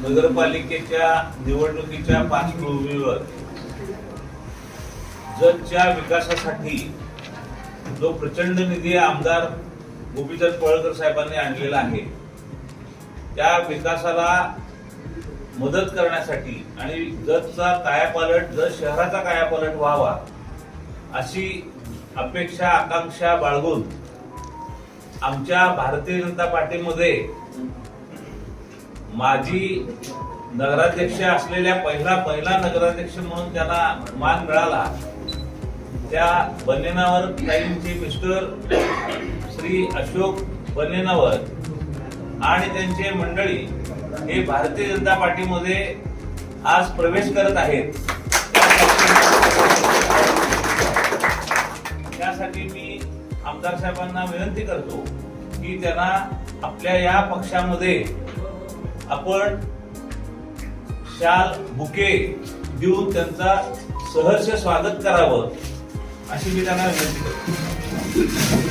नगरपालिकेच्या निवडणुकीच्या पार्श्वभूमीवर जतच्या विकासासाठी जो प्रचंड निधी आमदार गोपीचंद पळकर साहेबांनी आणलेला आहे त्या विकासाला मदत करण्यासाठी आणि जतचा कायापालट जत शहराचा कायापालट व्हावा अशी अपेक्षा आकांक्षा बाळगून आमच्या भारतीय जनता पार्टीमध्ये माजी नगराध्यक्ष असलेल्या पहिला पहिला नगराध्यक्ष म्हणून त्यांना मान मिळाला त्या बनेनावर ताईंचे मिस्टर श्री अशोक बनेनावर आणि त्यांचे मंडळी हे भारतीय जनता पार्टीमध्ये आज प्रवेश करत आहेत. त्यासाठी मी आमदार साहेबांना विनंती करतो की त्यांना आपल्या या पक्षामध्ये आपण शाल बुके देऊन त्यांचा सहर्ष स्वागत करावं अशी मी त्यांना विनंती करतो.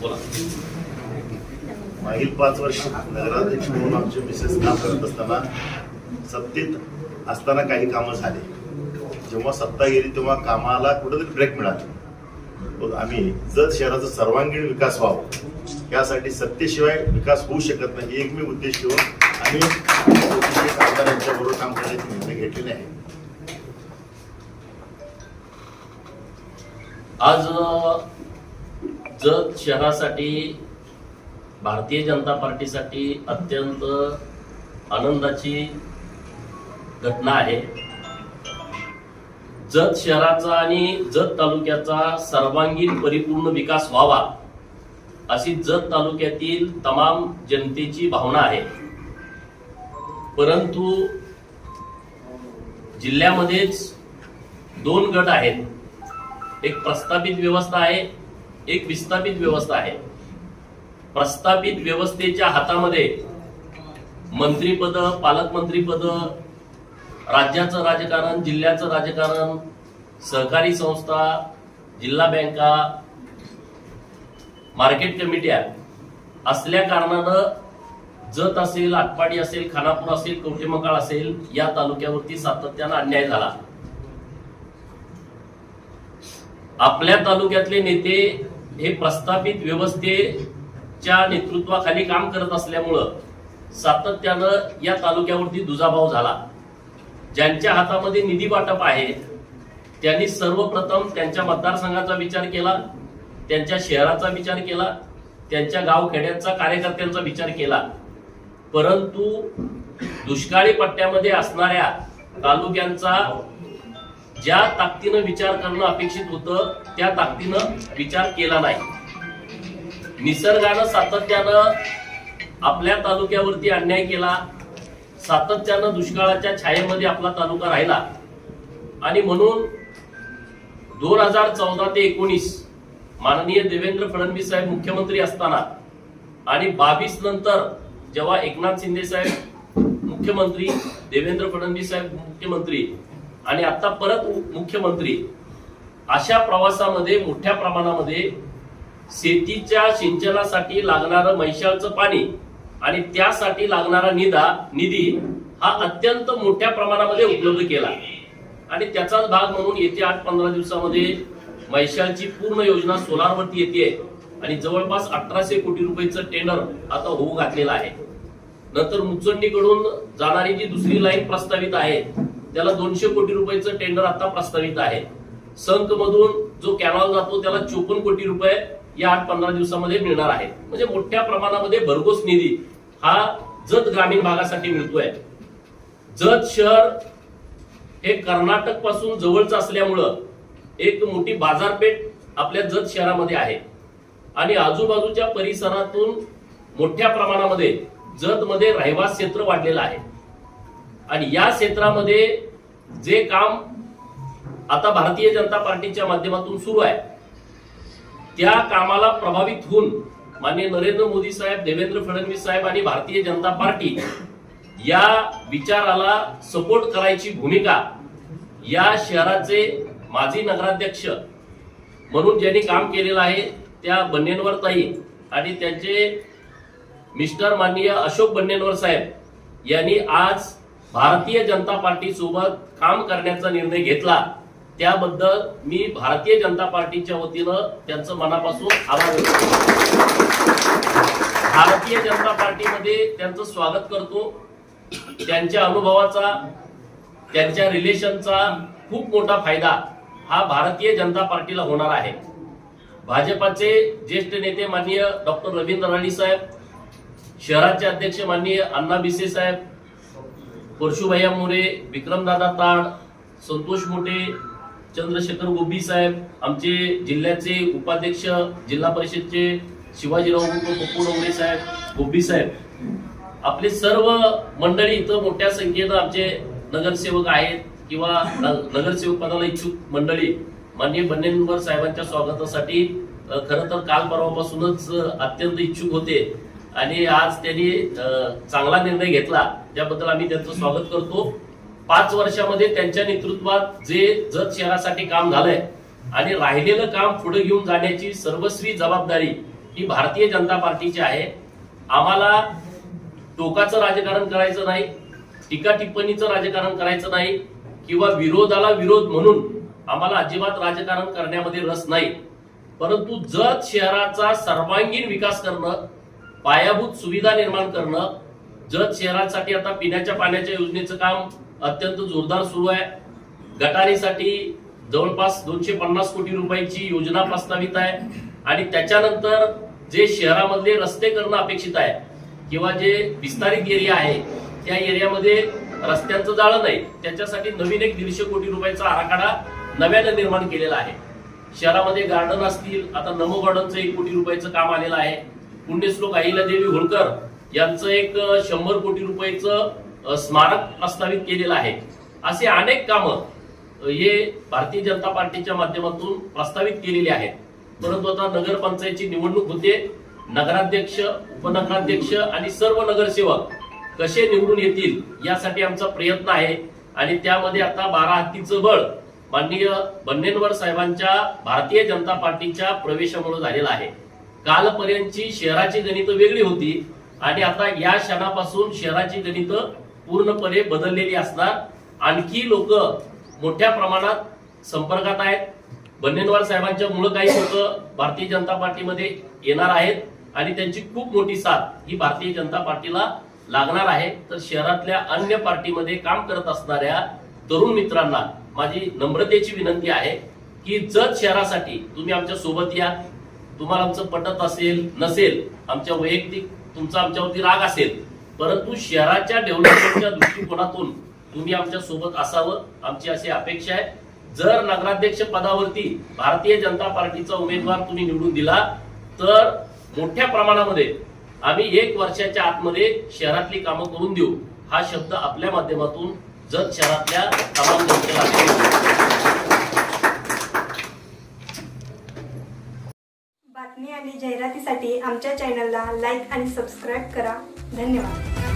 बोला मागील पाच वर्ष नगराध्यक्ष म्हणून आमचे मिसेस काम करत असताना सत्तेत असताना काही कामं झाले. जेव्हा सत्ता गेली तेव्हा कामाला कुठेतरी ब्रेक मिळाला. आम्ही जत शहराचा सर्वांगीण विकास व्हावा यासाठी सत्तेशिवाय विकास होऊ शकत नाही एकमेव उद्देश ठेवून आम्ही सरकार काम करण्याचे निर्णय घेतलेले आहे. आज जत शहरासाठी भारतीय जनता पार्टीसाठी अत्यंत आनंदाची घटना आहे. जत शहराचा आणि जत तालुक्याचा सर्वांगीण परिपूर्ण विकास व्हावा अशी जत तालुक्यातील तमाम जनतेची भावना आहे. परंतु जिल्ह्यामध्येच दोन गट आहेत. एक प्रस्थापित व्यवस्था आहे एक विस्थापित व्यवस्था आहे. प्रस्थापित व्यवस्थेच्या हातामध्ये मंत्रीपद पालकमंत्रीपद राज्याचं राजकारण जिल्ह्याचं राजकारण सहकारी संस्था जिल्हा बँका मार्केट कमिट्या असल्या कारणानं जत असेल आटपाडी असेल खानापूर असेल कवठेमकाळ असेल या तालुक्यावरती सातत्यानं अन्याय झाला. आपल्या तालुक्यातले नेते हे प्रस्थापित व्यवस्थे च्या नेतृत्वाखाली काम करत असल्यामुळं सातत्यानं या तालुक्यावरती दुजाभाव झाला. ज्यांच्या हातामध्ये निधी वाटप आहे त्यांनी सर्वप्रथम त्यांच्या मतदारसंघाचा विचार केला त्यांच्या शहराचा विचार केला त्यांच्या गावखेड्यांचा कार्यकर्त्यांचा विचार केला. परंतु दुष्काळी पट्ट्यामध्ये असणाऱ्या तालुक्यांचा ज्या ताकदीनं विचार करणं अपेक्षित होतं त्या ताकदीनं विचार केला नाही. निसर्गानं सातत्यानं आपल्या तालुक्यावरती अन्याय केला सातत्यानं दुष्काळाच्या छायेमध्ये आपला तालुका राहिला. आणि म्हणून दोन हजार चौदा ते एकोणीस माननीय देवेंद्र फडणवीस साहेब मुख्यमंत्री असताना आणि बावीस नंतर जेव्हा एकनाथ शिंदे साहेब मुख्यमंत्री देवेंद्र फडणवीस साहेब मुख्यमंत्री आणि आता परत मुख्यमंत्री अशा प्रवासामध्ये मोठ्या प्रमाणामध्ये शेतीच्या सिंचनासाठी लागणारं मैशालचं पाणी आणि त्यासाठी लागणारा निधा निधी हा अत्यंत मोठ्या प्रमाणामध्ये उपलब्ध केला आणि त्याचाच भाग म्हणून येत्या आठ पंधरा दिवसामध्ये मैशालची पूर्ण योजना सोलारवरती येते आणि जवळपास अठराशे कोटी रुपयाचं टेंडर आता होऊ घातलेलं आहे. नंतर मुचंडीकडून जाणारी जी दुसरी लाईन प्रस्तावित आहे त्याला दोनशे कोटी रुपयाचं टेंडर आता प्रस्तावित आहे. संत मधून जो कॅनॉल जातो त्याला चोपन्न कोटी रुपये या आठ पंधरा दिवसामध्ये मिळणार आहे. म्हणजे मोठ्या प्रमाणामध्ये भरघोस निधी हा जत ग्रामीण भागासाठी मिळतोय. जत शहर हे कर्नाटकपासून जवळच असल्यामुळं एक मोठी बाजारपेठ आपल्या जत शहरामध्ये आहे. आणि आजूबाजूच्या परिसरातून मोठ्या प्रमाणामध्ये जत मध्ये रहिवास क्षेत्र वाढलेलं आहे. आणि या क्षेत्रामध्ये जे काम आता भारतीय जनता पार्टीच्या माध्यमातून सुरू आहे. त्या कामाला प्रभावित होऊन माननीय नरेंद्र मोदी साहेब देवेंद्र फडणवीस साहेब आणि भारतीय जनता पार्टी या विचाराला सपोर्ट करायची भूमिका या शहराचे माजी नगराध्यक्ष म्हणून ज्यांनी काम केलेलं आहे त्या बन्नेनवर ताई आणि त्यांचे मिस्टर माननीय अशोक बन्नेनवर साहेब यांनी आज भारतीय जनता पार्टी सोबत काम करण्याचा निर्णय घेतला. त्याबद्दल मी भारतीय जनता पार्टीच्या वतीनं त्यांचं मनापासून आभार व्यक्त भारतीय जनता पार्टीमध्ये त्यांचं स्वागत करतो. त्यांच्या अनुभवाचा त्यांच्या रिलेशनचा खूप मोठा फायदा हा भारतीय जनता पार्टीला होणार आहे. भाजपाचे ज्येष्ठ नेते माननीय डॉक्टर रवींद्र राणी साहेब शहराचे अध्यक्ष माननीय अण्णा बिसे साहेब परशुभैया मोरे विक्रमदादा ताड संतोष मोटे चंद्रशेखर गोबी साहेब आमचे जिल्ह्याचे उपाध्यक्ष जिल्हा परिषदचे शिवाजीराव पप्पू डोंगरे साहेब गोबी साहेब. आपले सर्व मंडळी इथं मोठ्या संख्येनं आमचे नगरसेवक आहेत किंवा नगरसेवक पदाला इच्छुक मंडळी. माननीय बन्नेनवर साहेबांच्या स्वागतासाठी खर खरं तर काल परवापासूनच अत्यंत इच्छुक होते. आणि आज त्यांनी चांगला निर्णय घेतला. त्याबद्दल आम्ही त्यांचं स्वागत करतो. पाच वर्षामध्ये त्यांच्या नेतृत्वात जे जत शहरासाठी काम झालंय आणि राहिलेलं काम पुढे घेऊन जाण्याची सर्वस्वी जबाबदारी ही भारतीय जनता पार्टीची आहे. आम्हाला टोकाचं राजकारण करायचं नाही टीका टिप्पणीचं राजकारण करायचं नाही किंवा विरोधाला विरोध म्हणून आम्हाला अजिबात राजकारण करण्यामध्ये रस नाही. परंतु जत शहराचा सर्वांगीण विकास करणं पायाभूत सुविधा निर्माण करणं जत शहरासाठी आता पिण्याच्या पाण्याच्या योजनेचं काम अत्यंत जोरदार सुरू आहे. गटारीसाठी जवळपास दोनशे पन्नास कोटी रुपयांची योजना प्रस्तावित आहे. आणि त्याच्यानंतर जे शहरामधले रस्ते करणं अपेक्षित आहे किंवा जे विस्तारित एरिया आहे त्या एरियामध्ये रस्त्यांचं जाळं नाही. त्याच्यासाठी नवीन एक दीडशे कोटी रुपयाचा आराखडा नव्यानं निर्माण केलेला आहे. शहरामध्ये गार्डन असतील आता नमो गार्डनचं एक कोटी रुपयाचं काम आलेलं आहे. पुण्यश्लोक अहिल्यादेवी होळकर यांचं एक शंभर कोटी रुपयाचं स्मारक प्रस्तावित केलेलं आहे. असे अनेक कामं हे भारतीय जनता पार्टीच्या माध्यमातून प्रस्तावित केलेली आहेत. परंतु आता नगरपंचायतची निवडणूक होते. नगराध्यक्ष उपनगराध्यक्ष आणि सर्व नगरसेवक कसे निवडून येतील यासाठी आमचा प्रयत्न आहे. आणि त्यामध्ये आता बारा हत्तीचं बळ माननीय बन्नेनवर साहेबांच्या भारतीय जनता पार्टीच्या प्रवेशामुळे झालेलं आहे. कालपर्यंतची शहराची गणितं वेगळी होती. आणि आता या क्षणापासून शहराची गणितं पूर्णपणे बदललेली असणार. आणखी लोक मोठ्या प्रमाणात संपर्कात आहेत. बन्नेनवार साहेबांच्या मुळे काही लोक भारतीय जनता पार्टीमध्ये येणार आहेत आणि त्यांची खूप मोठी साथ ही भारतीय जनता पार्टीला लागणार आहे. तर शहरातल्या अन्य पार्टीमध्ये काम करत असणाऱ्या तरुण मित्रांना माझी नम्रतेची विनंती आहे की जत शहरासाठी तुम्ही आमच्यासोबत या. तुम्हाला आमचं पटत असेल नसेल आमच्या वैयक्तिक तुमचा आमच्यावरती राग असेल परंतु शहराच्या डेव्हलपमेंटच्या दृष्टिकोनातून तुम्ही आमच्यासोबत असावं आमची अशी अपेक्षा आहे. जर नगराध्यक्ष पदावरती भारतीय जनता पार्टीचा उमेदवार तुम्ही निवडून दिला तर मोठ्या प्रमाणामध्ये आम्ही एक वर्षाच्या आतमध्ये शहरातली कामं करून देऊ. हा शब्द आपल्या माध्यमातून जत शहरातल्या तमाम जनतेला बातमी आणि जाहिरातीसाठी आमच्या चॅनलला लाईक आणि सबस्क्राईब करा. धन्यवाद.